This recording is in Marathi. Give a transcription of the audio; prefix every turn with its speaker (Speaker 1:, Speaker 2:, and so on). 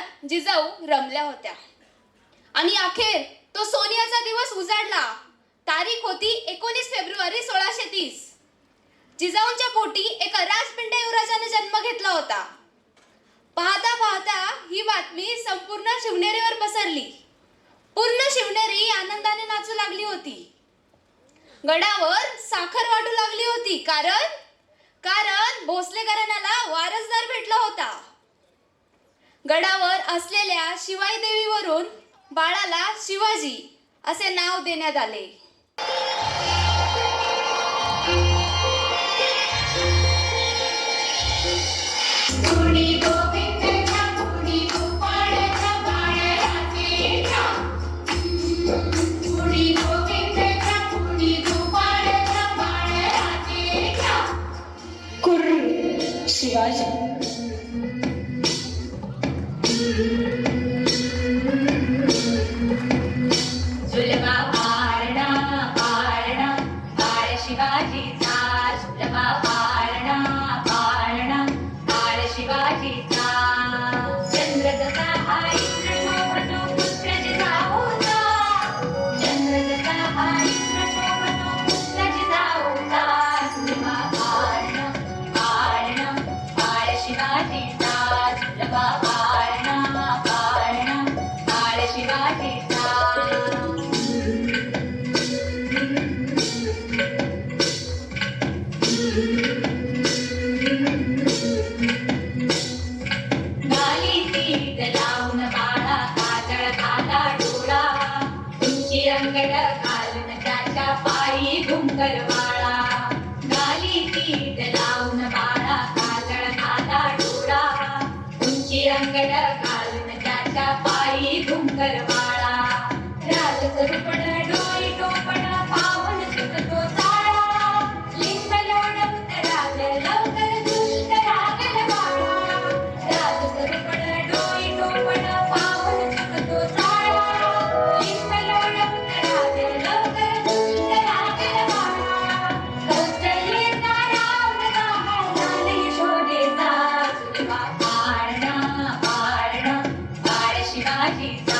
Speaker 1: लग्नात जिजाऊ रमल्या होत्या. आणि अखेर तो सोनियाचा दिवस उजाडला. तारीख होती एकोणीस फेब्रुवारी सोळाशे तीस. जिजाऊंच्या पोटी एका राजपिंड युवराजाने जन्म घेतला होता. पाहता पाहता ही बातमी संपूर्ण शिवनेरीवर पसरली. पूर्ण शिवनेरी आनंदाने नाचू लागली होती. गडावर साखर वाटू लागली होती. कारण कारण भोसले घराण्याला वारसदार भेटला होता. गडावर असलेल्या शिवाई देवीवरून बाळाला शिवाजी असे नाव देण्यात आले.
Speaker 2: गुणी लाटा पायी डोंगरवाळा गाली तीट लावून बाळा कालळ घाला
Speaker 3: डोळा. उंची रंगड घालून त्याच्या पायी Happy